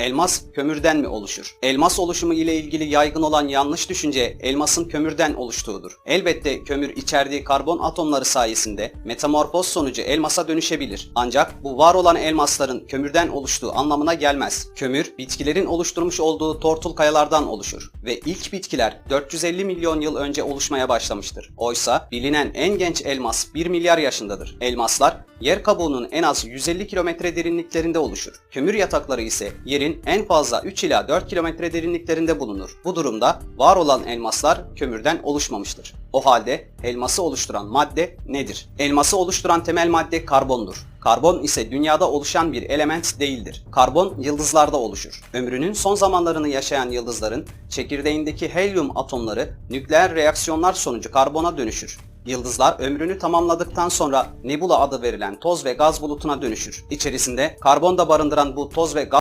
Elmas kömürden mi oluşur? Elmas oluşumu ile ilgili yaygın olan yanlış düşünce elmasın kömürden oluştuğudur. Elbette kömür içerdiği karbon atomları sayesinde metamorfoz sonucu elmasa dönüşebilir. Ancak bu var olan elmasların kömürden oluştuğu anlamına gelmez. Kömür bitkilerin oluşturmuş olduğu tortul kayalardan oluşur ve ilk bitkiler 450 milyon yıl önce oluşmaya başlamıştır. Oysa bilinen en genç elmas 1 milyar yaşındadır. Elmaslar yer kabuğunun en az 150 kilometre derinliklerinde oluşur. Kömür yatakları ise yerin en fazla 3 ila 4 kilometre derinliklerinde bulunur. Bu durumda var olan elmaslar kömürden oluşmamıştır. O halde elması oluşturan madde nedir? Elması oluşturan temel madde karbondur. Karbon ise dünyada oluşan bir element değildir. Karbon yıldızlarda oluşur. Ömrünün son zamanlarını yaşayan yıldızların çekirdeğindeki helyum atomları nükleer reaksiyonlar sonucu karbona dönüşür. Yıldızlar ömrünü tamamladıktan sonra nebula adı verilen toz ve gaz bulutuna dönüşür. İçerisinde karbon da barındıran bu toz ve gaz